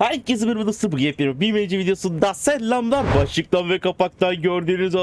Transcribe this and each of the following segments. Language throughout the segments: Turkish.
Herkese merhaba bu yepyeni bir meci videosunda selamlar. Başlıktan ve kapaktan gördüğünüz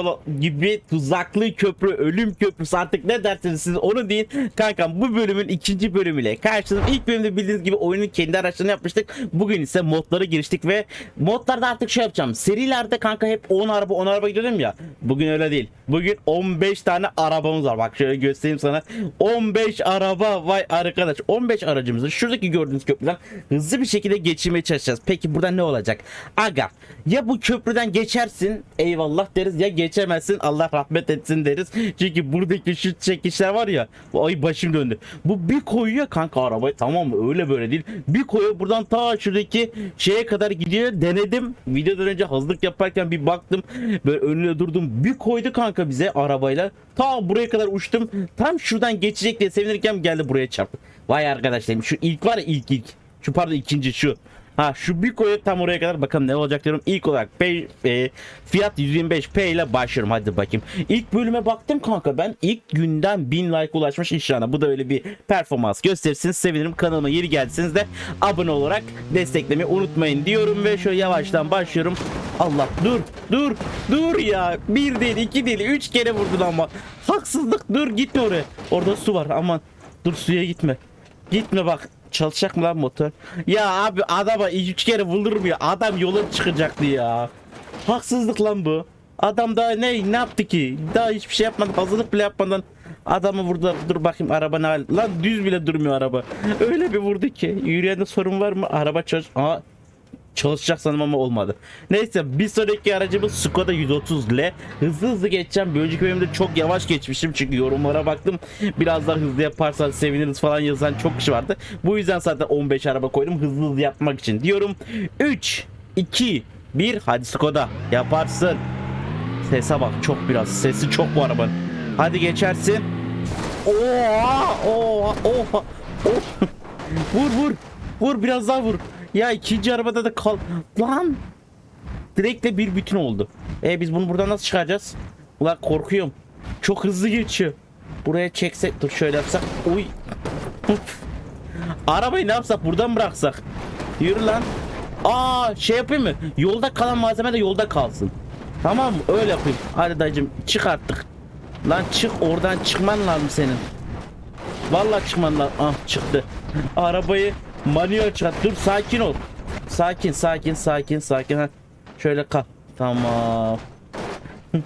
gibi tuzaklı köprü, ölüm köprüsü artık ne derseniz siz onu deyin. Kankam bu bölümün ikinci bölümüyle karşınızda ilk bölümde bildiğiniz gibi oyunun kendi araçlarını yapmıştık. Bugün ise modlara giriştik ve modlarda artık şey yapacağım. Serilerde kanka hep 10 araba 10 araba gidiyordum ya. Bugün öyle değil. Bugün 15 tane arabamız var. Bak şöyle göstereyim sana. 15 araba vay arkadaş. 15 aracımızı şuradaki gördüğünüz köprüden hızlı bir şekilde geçirmeye çalışacağız. Peki burada ne olacak? Aga ya bu köprüden geçersin eyvallah deriz ya geçemezsin Allah rahmet etsin deriz. Çünkü buradaki şu çekişler var ya ay başım döndü. Bu bir koyuyor kanka arabayı tamam öyle böyle değil. Bir koyuyor buradan ta şuradaki şeye kadar gidiyor denedim. Videodan önce hazırlık yaparken bir baktım böyle önüne durdum bir koydu kanka bize arabayla. Ta buraya kadar uçtum. Tam şuradan geçecek diye sevinirken geldi buraya çarptı. Vay arkadaşlarım şu ilk var ya ilk ilk. Şu pardon ikinci şu. Ha şu bir koyu tam oraya kadar bakalım ne olacak diyorum. İlk olarak P, e, fiyat 125p ile başlıyorum hadi bakayım. İlk bölüme baktım kanka ben ilk günden 1000 like ulaşmış inşallah. Bu da öyle bir performans gösterirsiniz sevinirim. Kanalıma yeni geldiyseniz de abone olarak desteklemeyi unutmayın diyorum ve şöyle yavaştan başlıyorum. Allah dur dur dur ya. Bir değil iki değil üç kere vurdun ama. Haksızlık dur gitme oraya. Orada su var aman. Dur suya gitme. Gitme bak. Çalışacak mı lan motor? Ya abi adama üç kere vurur mu ya? Adam yola çıkacaktı ya. Haksızlık lan bu. Adam daha ne ne yaptı ki? Daha hiçbir şey yapmadı. Hazırlık bile yapmadan adamı vurdu. Dur bakayım araba ne hal? Lan düz bile durmuyor araba. Öyle bir vurdu ki. Yürüyende sorun var mı? Araba çalış... Aa, çalışacak sanırım ama olmadı. Neyse bir sonraki aracımız Skoda 130 L. Hızlı hızlı geçeceğim. Bir önceki bölümde çok yavaş geçmişim çünkü yorumlara baktım. Biraz daha hızlı yaparsan seviniriz falan yazan çok kişi vardı. Bu yüzden zaten 15 araba koydum hızlı hızlı yapmak için diyorum. 3, 2, 1 hadi Skoda yaparsın. Sese bak çok biraz sesi çok bu arabanın. Hadi geçersin. Oha oha oha. oha. vur vur. Vur biraz daha vur. Ya ikinci arabada da kal. Lan. Direktle bir bütün oldu. E biz bunu buradan nasıl çıkaracağız? Ulan korkuyorum. Çok hızlı geçiyor. Buraya çeksek dur şöyle yapsak. Uy. Arabayı ne yapsak buradan bıraksak. Yürü lan. Aa şey yapayım mı? Yolda kalan malzeme de yolda kalsın. Tamam mı? Öyle yapayım. Hadi dayıcım çık artık. Lan çık oradan çıkman lazım senin. Vallahi çıkman lazım. Ah çıktı. Arabayı manuel çıkart. Dur sakin ol. Sakin sakin sakin sakin. Ha. Şöyle kal. Tamam.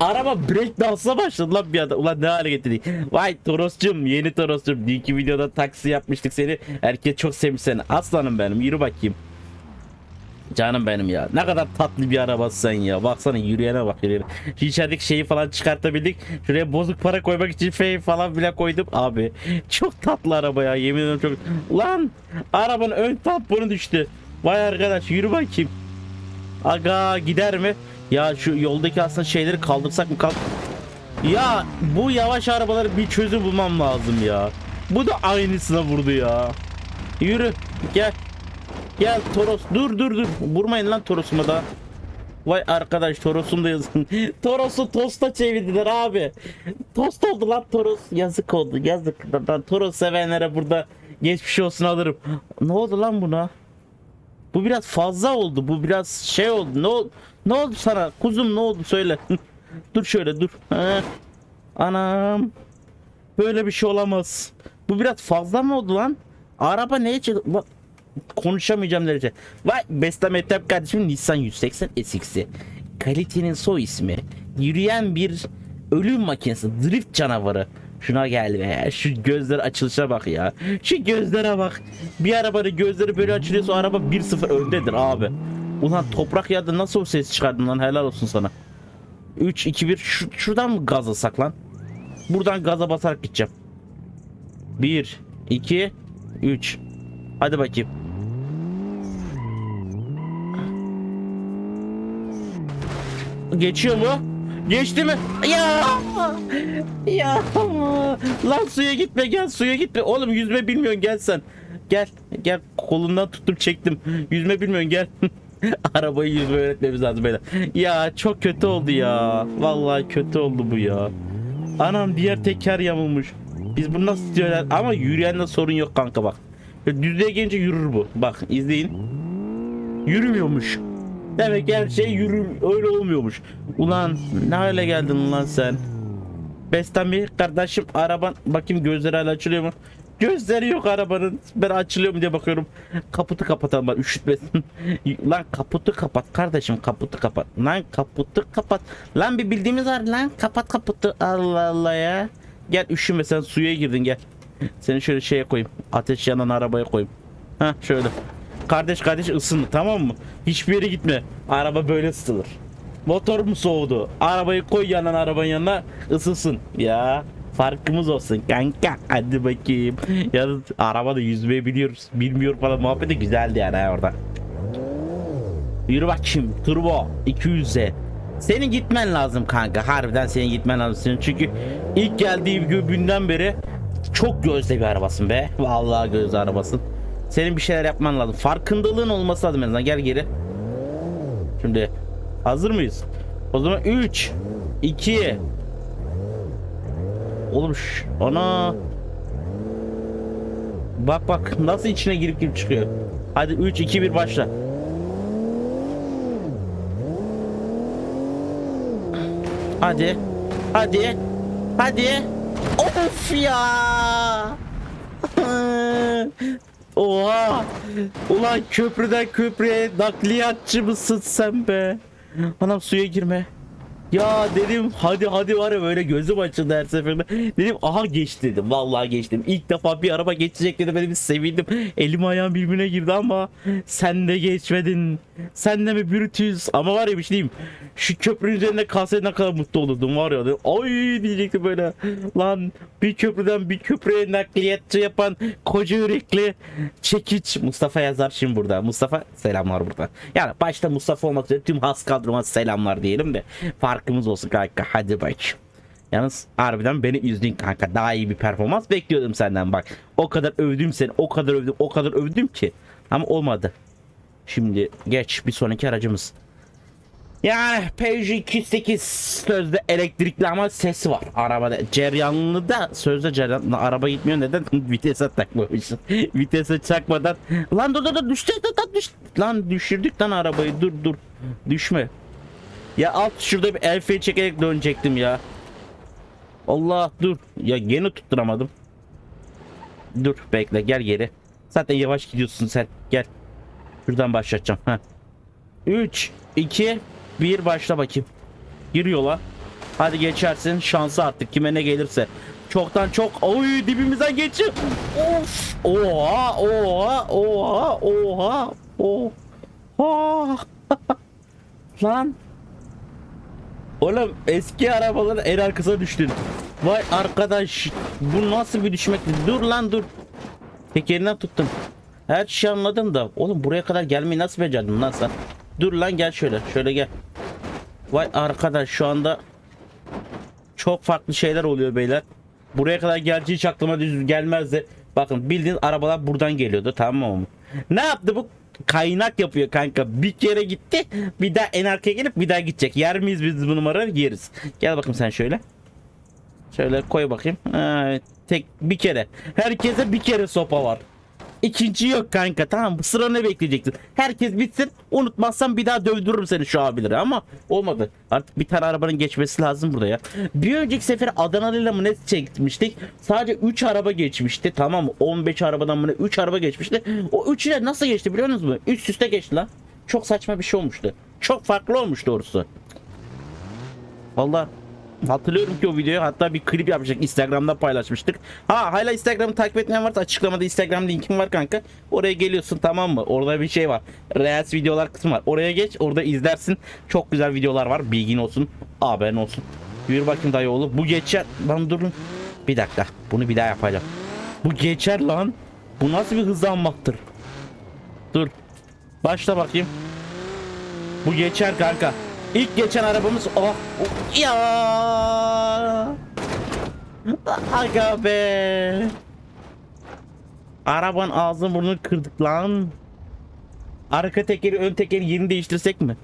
Araba break dansa başladı lan bir anda. Ulan ne hale getirdik. Vay Toros'cum yeni Toros'cum. Dünkü videoda taksi yapmıştık seni. Herkes çok sevmiş seni. Aslanım benim yürü bakayım. Canım benim ya. Ne kadar tatlı bir arabası sen ya. Baksana yürüyene bak yürüyene. Şu şeyi falan çıkartabildik. Şuraya bozuk para koymak için şey falan bile koydum. Abi çok tatlı araba ya. Yemin ederim çok. Lan arabanın ön tamponu düştü. Vay arkadaş yürü bakayım. Aga gider mi? Ya şu yoldaki aslında şeyleri kaldırsak mı kal? Ya bu yavaş arabaları bir çözüm bulmam lazım ya. Bu da aynısına vurdu ya. Yürü gel. Gel Toros dur dur dur. Vurmayın lan Toros'uma da. Vay arkadaş Toros'um da yazın. Toros'u tosta çevirdiler abi. Tost oldu lan Toros. Yazık oldu yazık. Ben Toros sevenlere burada geçmiş olsun alırım. Ne oldu lan buna? Bu biraz fazla oldu. Bu biraz şey oldu. Ne oldu? Ne oldu sana? Kuzum ne oldu söyle. dur şöyle dur. Ha. Anam. Böyle bir şey olamaz. Bu biraz fazla mı oldu lan? Araba neye çıktı? Konuşamayacağım derece. Vay Bestem Etep kardeşim Nissan 180 SX'i. Kalitenin soy ismi. Yürüyen bir ölüm makinesi. Drift canavarı. Şuna gel be. Şu gözler açılışa bak ya. Şu gözlere bak. Bir arabanın gözleri böyle açılıyorsa araba 1-0 öndedir abi. Ulan toprak yerde nasıl o ses çıkardın lan helal olsun sana. 3 2 1 şu, şuradan mı gaz alsak lan? Buradan gaza basarak gideceğim. 1 2 3 Hadi bakayım. Geçiyor mu? Geçti mi? Ya! Ya! Lan suya gitme gel suya gitme. Oğlum yüzme bilmiyorsun gel sen. Gel gel kolundan tuttum çektim. Yüzme bilmiyorsun gel. Arabayı yüzme öğretmemiz lazım beyler. Ya çok kötü oldu ya. Vallahi kötü oldu bu ya. Anam diğer teker yamulmuş. Biz bunu nasıl diyorlar ama yürüyende sorun yok kanka bak. Böyle Düzlüğe gelince yürür bu. Bak izleyin. Yürümüyormuş. Demek her şey yürü öyle olmuyormuş. Ulan ne hale geldin lan sen? Bestami kardeşim araban bakayım gözleri hala açılıyor mu? Gözleri yok arabanın. Ben açılıyor mu diye bakıyorum. Kaputu kapatalım bak üşütmesin. lan kaputu kapat kardeşim kaputu kapat. Lan kaputu kapat. Lan bir bildiğimiz var lan kapat kaputu. Allah Allah ya. Gel üşüme sen suya girdin gel. Seni şöyle şeye koyayım. Ateş yanan arabaya koyayım. Ha şöyle. Kardeş kardeş ısın tamam mı? Hiçbir yere gitme. Araba böyle ısıtılır. Motor mu soğudu? Arabayı koy yanan arabanın yanına ısınsın. Ya farkımız olsun kanka. Hadi bakayım. Yalnız arabada yüzmeyi biliyoruz. Bilmiyor falan muhabbeti güzeldi yani orada. Yürü bakayım turbo 200'e. Senin gitmen lazım kanka. Harbiden senin gitmen lazım. Çünkü ilk geldiği günden beri çok gözde bir arabasın be. Vallahi gözde arabasın. Senin bir şeyler yapman lazım. Farkındalığın olması lazım en azından. Gel geri. Şimdi hazır mıyız? O zaman 3 2 Oğlum şş, ana Bak bak nasıl içine girip girip çıkıyor. Hadi 3 2 1 başla. Hadi. Hadi. Hadi. Of ya. Oha. Ulan köprüden köprüye nakliyatçı mısın sen be? Anam suya girme. Ya dedim hadi hadi var ya böyle gözüm açıldı her seferinde. Dedim aha geçti dedim. Vallahi geçtim. İlk defa bir araba geçecek dedim. Bir sevindim. Elim ayağım birbirine girdi ama sen de geçmedin. Sen de mi Brutus? Ama var ya bir şey diyeyim. Şu köprünün üzerinde kalsaydı ne kadar mutlu olurdum var ya. Dedim, Ay diyecektim böyle. Lan bir köprüden bir köprüye nakliyatçı yapan koca yürekli çekiç. Mustafa yazar şimdi burada. Mustafa selamlar burada. Yani başta Mustafa olmak üzere tüm has kadroma selamlar diyelim de farkımız olsun kanka. Hadi bak. Yalnız harbiden beni üzdün kanka. Daha iyi bir performans bekliyordum senden bak. O kadar övdüm seni. O kadar övdüm. O kadar övdüm ki. Ama olmadı. Şimdi geç bir sonraki aracımız. Yani Peugeot 208 sözde elektrikli ama sesi var arabada. Ceryanlı da sözde ceryanlı araba gitmiyor neden? Vitese takmamışsın. Vitese çakmadan. Lan dur dur dur düştü lan düş. Lan düşürdük lan arabayı dur dur. Düşme. Ya alt şurada bir el freni çekerek dönecektim ya. Allah dur. Ya gene tutturamadım. Dur bekle gel geri. Zaten yavaş gidiyorsun sen. Gel. Şuradan başlatacağım. Ha. 3 2 1 başla bakayım. Gir yola. Hadi geçersin. Şansı artık kime ne gelirse. Çoktan çok oy dibimizden geçiyor. Of. Oha oha oha oha oha. Lan. Oğlum eski arabaların en arkasına düştün. Vay arkadaş bu nasıl bir düşmekti? Dur lan dur. Tekerinden tuttum. Her şeyi anladım da oğlum buraya kadar gelmeyi nasıl becerdin lan sen? Dur lan gel şöyle. Şöyle gel. Vay arkadaş şu anda çok farklı şeyler oluyor beyler. Buraya kadar geleceği hiç aklıma düz gelmezdi. Bakın bildiğin arabalar buradan geliyordu tamam mı? Ne yaptı bu? Kaynak yapıyor kanka. Bir kere gitti. Bir daha en arkaya gelip bir daha gidecek. Yer miyiz biz bu numarayı? Yeriz. Gel bakayım sen şöyle. Şöyle koy bakayım. Ha, tek bir kere. Herkese bir kere sopa var. İkinci yok kanka tamam mı? Sıra ne bekleyeceksin? Herkes bitsin. Unutmazsan bir daha dövdürürüm seni şu abileri ama olmadı. Artık bir tane arabanın geçmesi lazım burada ya. Bir önceki sefer Adanalı'yla mı ne çekmiştik? Sadece 3 araba geçmişti tamam mı? 15 arabadan mı ne 3 araba geçmişti. O 3'ü de nasıl geçti biliyor musunuz? Üst üste geçti lan. Çok saçma bir şey olmuştu. Çok farklı olmuş doğrusu. Vallahi hatırlıyorum ki o videoyu hatta bir klip yapmıştık Instagram'da paylaşmıştık. Ha hala Instagram'ı takip etmeyen varsa açıklamada Instagram linkim var kanka. Oraya geliyorsun tamam mı? Orada bir şey var. Reels videolar kısmı var. Oraya geç orada izlersin. Çok güzel videolar var. Bilgin olsun. Haberin olsun. Yürü bakayım dayı oğlu. Bu geçer. Lan durun. Bir dakika. Bunu bir daha yapacağım. Bu geçer lan. Bu nasıl bir hızlanmaktır? Dur. Başla bakayım. Bu geçer kanka. İlk geçen arabamız oh, oh ya. Aga be. Arabanın ağzını burnunu kırdık lan. Arka tekeri ön tekeri yerini değiştirsek mi?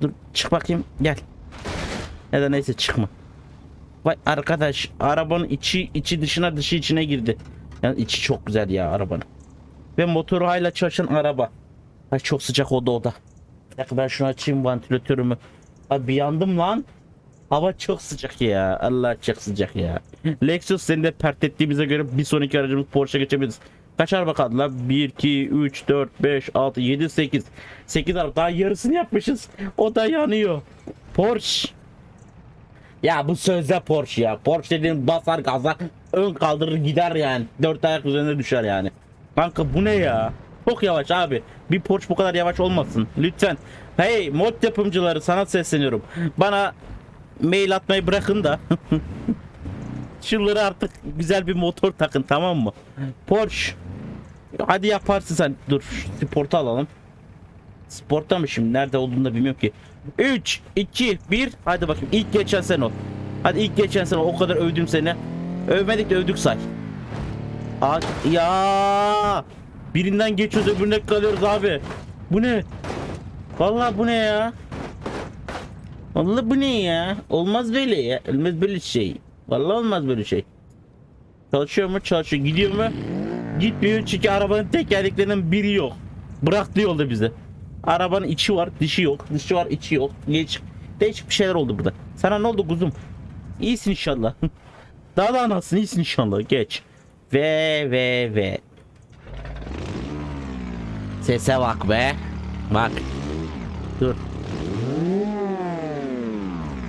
Dur çık bakayım gel. Ya da neyse çıkma. Vay arkadaş arabanın içi içi dışına dışı içine girdi. Yani içi çok güzel ya arabanın. Ve motoru hala çalışan araba. Ay çok sıcak oldu oda. Dakika ben şunu açayım vantilatörümü. Abi yandım lan. Hava çok sıcak ya. Allah çok sıcak ya. Lexus seni de pert ettiğimize göre bir sonraki aracımız Porsche geçebiliriz. Kaç araba kaldı lan? 1, 2, 3, 4, 5, 6, 7, 8. 8 araba. Daha yarısını yapmışız. O da yanıyor. Porsche. Ya bu sözde Porsche ya. Porsche dediğin basar gaza ön kaldırır gider yani. Dört ayak üzerine düşer yani. Kanka bu ne ya? Çok yavaş abi. Bir Porsche bu kadar yavaş olmasın. Lütfen. Hey mod yapımcıları sana sesleniyorum. Bana mail atmayı bırakın da. Şunları artık güzel bir motor takın tamam mı? Porsche. Hadi yaparsın sen. Dur sporta alalım. Sporta mı şimdi? Nerede olduğunu da bilmiyorum ki. 3, 2, 1. Hadi bakayım. İlk geçen sen ol. Hadi ilk geçen sen ol. O kadar övdüm seni. Övmedik de övdük say. Ya. Birinden geçiyoruz öbürüne kalıyoruz abi. Bu ne? Vallahi bu ne ya? Vallahi bu ne ya? Olmaz böyle ya. Olmaz böyle şey. Vallahi olmaz böyle şey. Çalışıyor mu? Çalışıyor. Gidiyor mu? Gitmiyor çünkü arabanın tekerleklerinin biri yok. Bıraktı yolda bize. Arabanın içi var, dişi yok. Dışı var, içi yok. Geç. Değişik bir şeyler oldu burada. Sana ne oldu kuzum? İyisin inşallah. Daha da anasın iyisin inşallah. Geç. Ve ve ve. Sese bak be. Bak. Dur.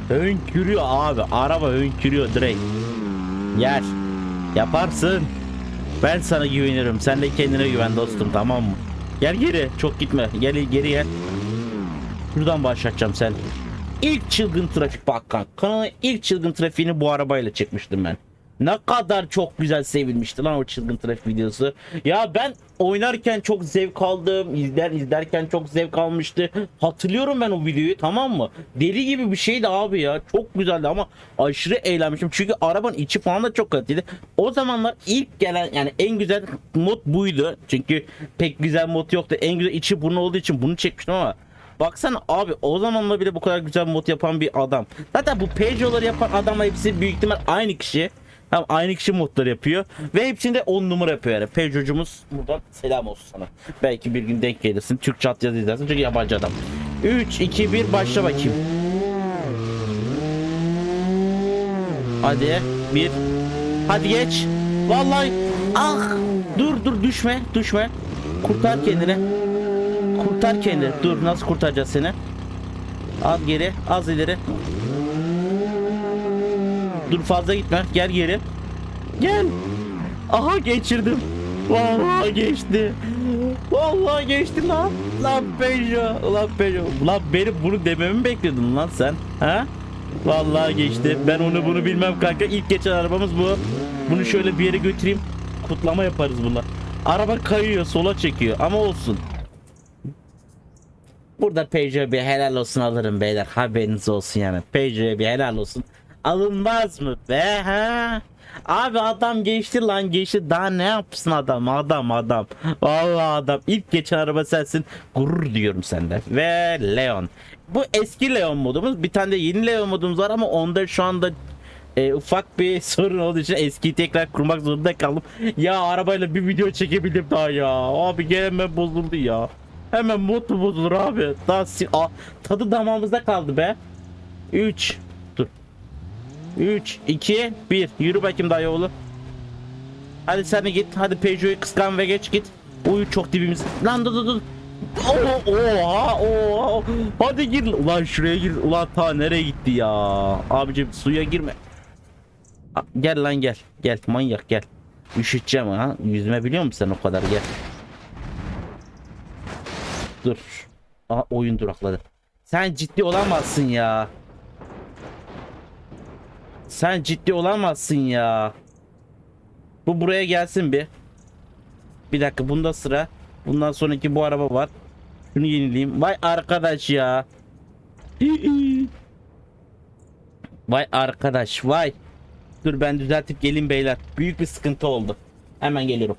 Hönkürüyor abi. Araba hönkürüyor direkt. Yer. Yaparsın. Ben sana güvenirim. Sen de kendine güven dostum tamam mı? Gel geri. Çok gitme. Gel geri gel. Şuradan başlatacağım sen. İlk çılgın trafik bak kanka. Kanalın ilk çılgın trafiğini bu arabayla çekmiştim ben. Ne kadar çok güzel sevilmişti lan o çılgın trafik videosu. Ya ben oynarken çok zevk aldım. İzler izlerken çok zevk almıştı. Hatırlıyorum ben o videoyu tamam mı? Deli gibi bir şeydi abi ya. Çok güzeldi ama aşırı eğlenmiştim. Çünkü arabanın içi falan da çok kaliteli. O zamanlar ilk gelen yani en güzel mod buydu. Çünkü pek güzel mod yoktu. En güzel içi burnu olduğu için bunu çekmiştim ama Baksana abi o zamanla bile bu kadar güzel mod yapan bir adam. Zaten bu Peugeot'ları yapan adamla hepsi büyük ihtimal aynı kişi. Tam aynı kişi modları yapıyor. Ve hepsinde 10 numara yapıyor yani. Peugeot'cumuz buradan selam olsun sana. Belki bir gün denk gelirsin. Türkçe at izlersin çünkü yabancı adam. 3, 2, 1 başla bakayım. Hadi. Bir. Hadi geç. Vallahi. Ah. Dur dur düşme. Düşme. Kurtar kendini. Kurtar kendini. Dur nasıl kurtaracağız seni? Az geri. Az ileri. Dur fazla gitme. Gel geri. Gel. Aha geçirdim. Vallahi geçti. Vallahi geçti lan. Lan Peugeot. Lan Peugeot. Lan benim bunu dememi mi bekliyordun lan sen? Ha? Vallahi geçti. Ben onu bunu bilmem kanka. İlk geçen arabamız bu. Bunu şöyle bir yere götüreyim. Kutlama yaparız bununla. Araba kayıyor, sola çekiyor ama olsun. Burada Peugeot bir helal olsun alırım beyler. Haberiniz olsun yani. Peugeot'a bir helal olsun. Alınmaz mı be ha? Abi adam geçti lan geçti. Daha ne yapsın adam adam adam. Vallahi adam. İlk geçen araba sensin. Gurur diyorum sende. Ve Leon. Bu eski Leon modumuz. Bir tane de yeni Leon modumuz var ama onda şu anda e, ufak bir sorun olduğu için eskiyi tekrar kurmak zorunda kaldım. Ya arabayla bir video çekebildim daha ya. Abi hemen bozuldu ya. Hemen mod bozulur abi? Daha tadı damağımızda kaldı be. 3 Dur. 3 2 1 Yürü bakayım dayı oğlu. Hadi sen de git. Hadi Peugeot'u kıskan ve geç git. Uyu çok dibimiz. Lan dur dur dur. Oo, oha oha. Hadi gir. Ulan şuraya gir. Ulan ta nereye gitti ya? Abicim suya girme. Gel lan gel. Gel manyak gel. Üşüteceğim ha. Yüzme biliyor musun sen o kadar gel. Dur. Aha oyun durakladı. Sen ciddi olamazsın ya. Sen ciddi olamazsın ya. Bu buraya gelsin bir. Bir dakika bunda sıra. Bundan sonraki bu araba var. Şunu yenileyim. Vay arkadaş ya. Vay arkadaş vay. Dur ben düzeltip gelin beyler. Büyük bir sıkıntı oldu. Hemen geliyorum.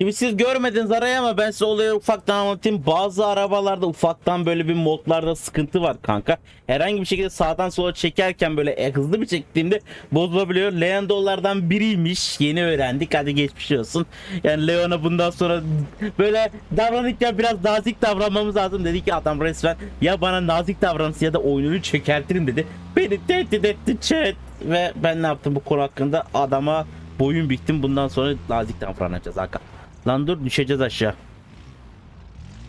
Şimdi siz görmediniz arayı ama ben size olayı ufaktan anlatayım. Bazı arabalarda ufaktan böyle bir modlarda sıkıntı var kanka. Herhangi bir şekilde sağdan sola çekerken böyle e, hızlı bir çektiğimde bozulabiliyor. Leondo'lardan biriymiş. Yeni öğrendik. Hadi geçmiş olsun. Yani Leon'a bundan sonra böyle davranırken biraz nazik davranmamız lazım. Dedi ki adam resmen ya bana nazik davranırsın ya da oyununu çökertirim dedi. Beni tehdit etti chat. Ve ben ne yaptım bu konu hakkında adama boyun biktim. Bundan sonra nazik davranacağız Hakan. Lan dur düşeceğiz aşağı.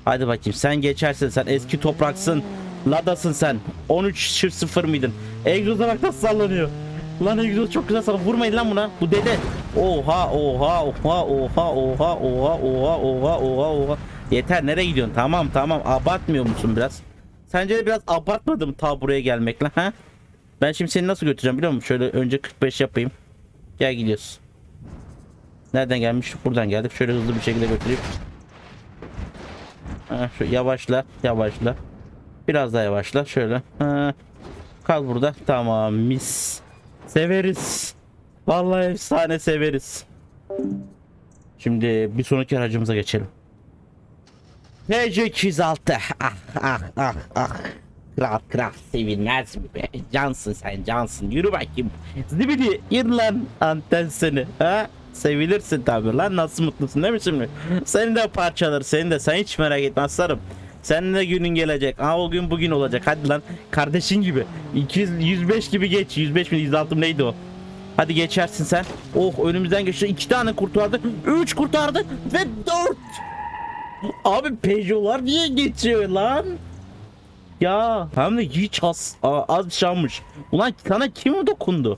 Hadi bakayım sen geçersin sen eski topraksın. Ladasın sen. 13 0 mıydın? Egzoza bak nasıl sallanıyor. Lan egzoz çok güzel sallanıyor. Vurmayın lan buna. Bu dede. Oha oha oha oha oha oha oha oha oha oha. Yeter nereye gidiyorsun? Tamam tamam abartmıyor musun biraz? Sence de biraz abartmadım ta buraya gelmekle ha? Ben şimdi seni nasıl götüreceğim biliyor musun? Şöyle önce 45 yapayım. Gel gidiyoruz. Nereden gelmiş? Buradan geldik. Şöyle hızlı bir şekilde götüreyim. Şu yavaşla, yavaşla. Biraz daha yavaşla. Şöyle. Kal burada. Tamam, mis. Severiz. Vallahi efsane severiz. Şimdi bir sonraki aracımıza geçelim. TC206. Ah ah ah ah. Kral kral sevilmez mi be? Cansın sen cansın. Yürü bakayım. Zibidi yürü lan anten seni. Ha? Sevilirsin tabi lan nasıl mutlusun değil mi şimdi? Seni de parçalar seni de sen hiç merak etme aslanım. Senin de günün gelecek. Aa o gün bugün olacak. Hadi lan kardeşin gibi. 200 105 gibi geç. 105 mi 106 mı neydi o? Hadi geçersin sen. Oh önümüzden geçti. iki tane kurtardık. Üç kurtardık ve dört. Abi Peugeot'lar niye geçiyor lan? Ya hem de hiç az, az şanmış. Ulan sana kim dokundu?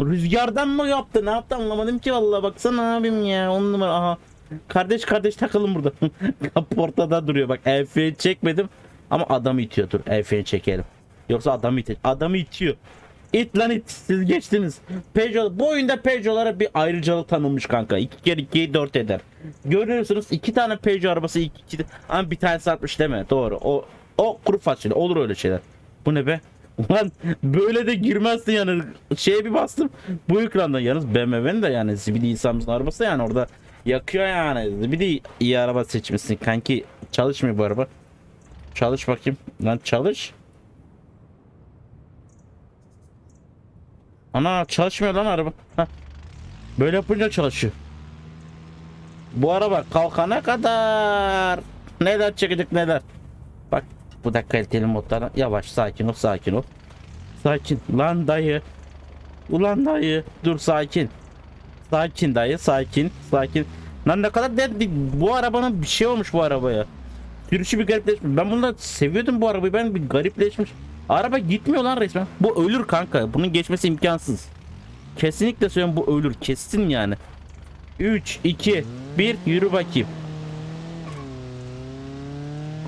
Rüzgardan mı yaptı? Ne yaptı anlamadım ki vallahi baksana abim ya. On numara aha. Kardeş kardeş takalım burada. Kapı ortada duruyor bak. El freni çekmedim ama adamı itiyor dur. El freni çekelim. Yoksa adamı itiyor. Adamı itiyor. İt lan it. Siz geçtiniz. Peugeot, bu oyunda Peugeot'lara bir ayrıcalık tanınmış kanka. 2 kere 2'yi 4 eder. Görüyorsunuz iki tane Peugeot arabası iki, iki ama bir tanesi atmış deme. Doğru. O o kuru fasulye. Olur öyle şeyler. Bu ne be? Ulan böyle de girmezsin yani. Şeye bir bastım. Bu ekrandan yalnız BMW'nin de yani zibidi insanımızın arabası yani orada yakıyor yani. Zibidi iyi araba seçmişsin kanki. Çalışmıyor bu araba. Çalış bakayım. Lan çalış. Ana çalışmıyor lan araba. Heh. Böyle yapınca çalışıyor. Bu araba kalkana kadar neler çekecek neler. Bu da kaliteli modlardan. Yavaş sakin ol sakin ol. Sakin. Lan dayı. Ulan dayı. Dur sakin. Sakin dayı sakin. Sakin. Lan ne kadar de, bu arabanın bir şey olmuş bu arabaya. Sürüşü bir garipleşmiş. Ben bunu da seviyordum bu arabayı. Ben bir garipleşmiş. Araba gitmiyor lan resmen. Bu ölür kanka. Bunun geçmesi imkansız. Kesinlikle söylüyorum bu ölür. Kesin yani. 3, 2, 1 yürü bakayım.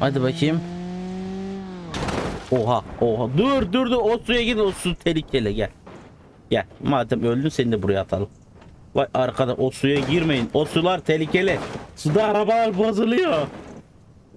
Hadi bakayım. Oha oha dur dur dur o suya git o su tehlikeli gel. Gel madem öldün seni de buraya atalım. Vay arkada o suya girmeyin o sular tehlikeli. Suda arabalar bozuluyor.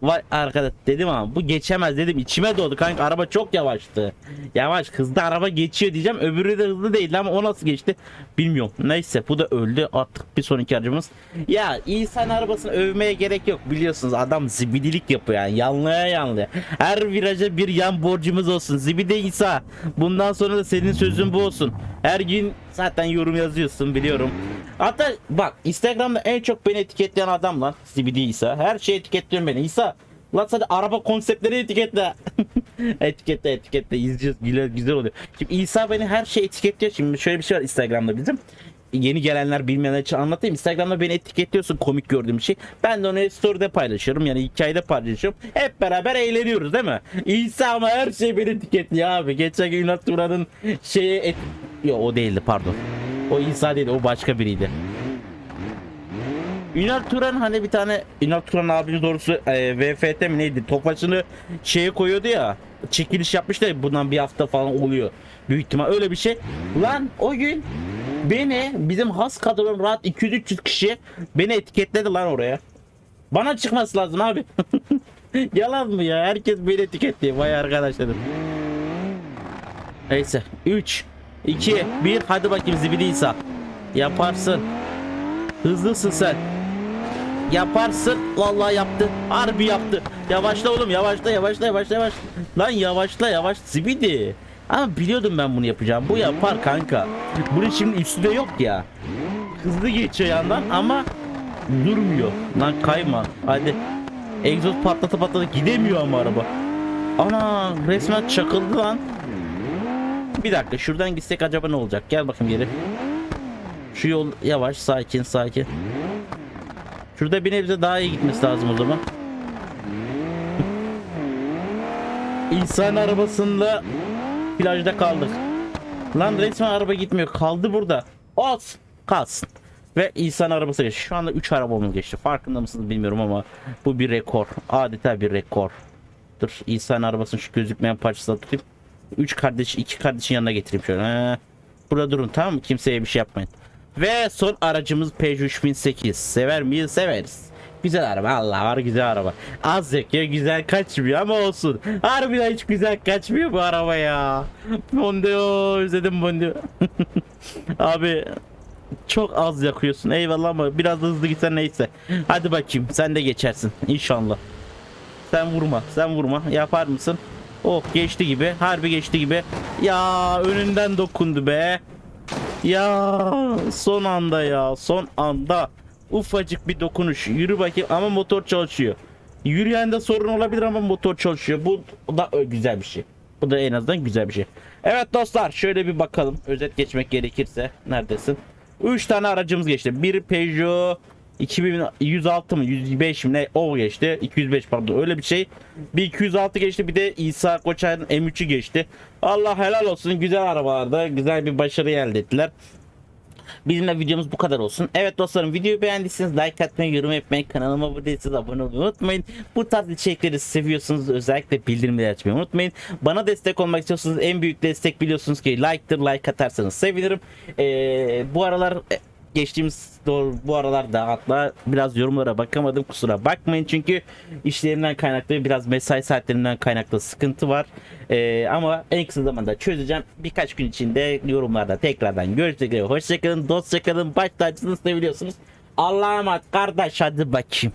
Vay arkadaş dedim ama bu geçemez dedim içime doğdu kanka araba çok yavaştı. Yavaş hızlı araba geçiyor diyeceğim öbürü de hızlı değildi ama o nasıl geçti bilmiyorum. Neyse bu da öldü artık bir sonraki aracımız. Ya insan arabasını övmeye gerek yok biliyorsunuz adam zibidilik yapıyor yani yanlıya yanlıya. Her viraja bir yan borcumuz olsun zibide İsa. Bundan sonra da senin sözün bu olsun. Her gün zaten yorum yazıyorsun biliyorum. Hatta bak Instagram'da en çok beni etiketleyen adam lan Zibidi İsa. Her şey etiketliyorum beni. İsa lan sadece araba konseptleri etiketle. etiketle etiketle izleyeceğiz güzel, güzel oluyor. Şimdi İsa beni her şey etiketliyor. Şimdi şöyle bir şey var Instagram'da bizim. Yeni gelenler bilmeyenler için anlatayım. Instagram'da beni etiketliyorsun komik gördüğüm şey. Ben de onu story'de paylaşıyorum. Yani hikayede paylaşıyorum. Hep beraber eğleniyoruz değil mi? İsa ama her şey beni etiketliyor abi. Geçen gün Ünat Turan'ın şeyi et... Yo o değildi pardon. O İsa değil o başka biriydi. Ünal Turan hani bir tane Ünal Turan abimiz doğrusu e, VFT mi neydi topaçını şeye koyuyordu ya çekiliş yapmıştı ya bundan bir hafta falan oluyor. Büyük ihtimal öyle bir şey. Lan o gün beni bizim has kadronun rahat 200-300 kişi beni etiketledi lan oraya. Bana çıkması lazım abi. Yalan mı ya? Herkes beni etiketliyor vay arkadaşlarım. Neyse 3 2 1 hadi bakayım zibidi İsa yaparsın hızlısın sen Yaparsın. Vallahi yaptı. Harbi yaptı. Yavaşla oğlum yavaşla yavaşla yavaşla yavaş. Lan yavaşla yavaş zibidi. Ama biliyordum ben bunu yapacağım. Bu yapar kanka. Bunun şimdi üstü de yok ya. Hızlı geçiyor yandan ama durmuyor. Lan kayma. Hadi. Egzoz patlata patlata gidemiyor ama araba. Ana resmen çakıldı lan. Bir dakika şuradan gitsek acaba ne olacak? Gel bakayım geri. Şu yol yavaş sakin sakin. Şurada bir nebze daha iyi gitmesi lazım o zaman. İnsan arabasında plajda kaldık. Lan resmen araba gitmiyor. Kaldı burada. Olsun. Kalsın. Ve insan arabası geçti. Şu anda 3 arabamız geçti. Farkında mısınız bilmiyorum ama bu bir rekor. Adeta bir rekor. Dur insan arabasının şu gözükmeyen parçasını tutayım. 3 kardeş, 2 kardeşin yanına getireyim şöyle. He. Burada durun tamam mı? Kimseye bir şey yapmayın. Ve son aracımız Peugeot 3008. Sever miyiz? Severiz. Güzel araba Allah var güzel araba. Az yakıyor güzel kaçmıyor ama olsun. Harbiden hiç güzel kaçmıyor bu araba ya. Mondeo özledim Mondeo. Abi çok az yakıyorsun eyvallah ama biraz hızlı gitsen neyse. Hadi bakayım sen de geçersin inşallah. Sen vurma sen vurma yapar mısın? Oh geçti gibi harbi geçti gibi. Ya önünden dokundu be. Ya son anda ya son anda ufacık bir dokunuş yürü bakayım ama motor çalışıyor. Yürüyende sorun olabilir ama motor çalışıyor. Bu da güzel bir şey. Bu da en azından güzel bir şey. Evet dostlar şöyle bir bakalım. Özet geçmek gerekirse. Neredesin? 3 tane aracımız geçti. Bir Peugeot 2106 mı 105 mi ne o geçti 205 pardon öyle bir şey bir 206 geçti bir de İsa Koçay'ın M3'ü geçti Allah helal olsun güzel arabalarda güzel bir başarı elde ettiler Bizimle videomuz bu kadar olsun. Evet dostlarım videoyu beğendiyseniz like atmayı, yorum yapmayı, kanalıma abone değilseniz abone olmayı unutmayın. Bu tarz içerikleri seviyorsanız özellikle bildirimleri açmayı unutmayın. Bana destek olmak istiyorsanız en büyük destek biliyorsunuz ki like'tır. Like atarsanız sevinirim. Ee, bu aralar geçtiğimiz doğru bu aralarda hatta biraz yorumlara bakamadım kusura bakmayın. Çünkü işlerimden kaynaklı biraz mesai saatlerimden kaynaklı sıkıntı var. Ee, ama en kısa zamanda çözeceğim. Birkaç gün içinde yorumlarda tekrardan görüşmek üzere. Hoşçakalın dostça kalın. Baş tacısınız seviliyorsunuz. Allah'a emanet kardeş hadi bakayım